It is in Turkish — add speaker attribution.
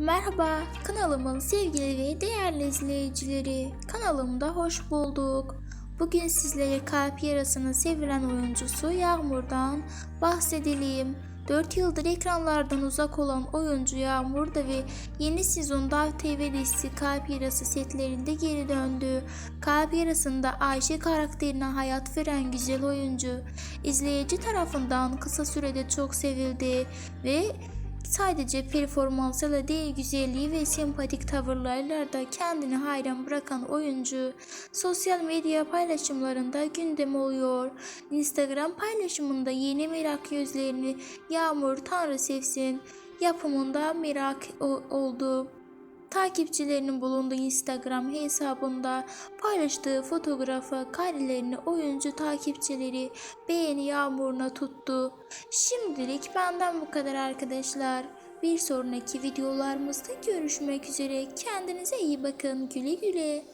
Speaker 1: Merhaba kanalımın sevgili ve değerli izleyicileri. Kanalımda hoş bulduk. Bugün sizlere kalp yarasını sevilen oyuncusu Yağmur'dan bahsedelim. 4 yıldır ekranlardan uzak olan oyuncu Yağmur da ve yeni sezon Dav TV dizisi Kalp Yarası setlerinde geri döndü. Kalp Yarası'nda Ayşe karakterine hayat veren güzel oyuncu izleyici tarafından kısa sürede çok sevildi ve Sadece performansıyla değil güzelliği ve sempatik tavırlarıyla da kendini hayran bırakan oyuncu sosyal medya paylaşımlarında gündem oluyor. Instagram paylaşımında yeni merak gözlerini Yağmur Tanrı sevsin yapımında merak oldu. Takipçilerinin bulunduğu Instagram hesabında paylaştığı fotoğrafı karelerini oyuncu takipçileri beğeni yağmuruna tuttu. Şimdilik benden bu kadar arkadaşlar. Bir sonraki videolarımızda görüşmek üzere. Kendinize iyi bakın. Güle güle.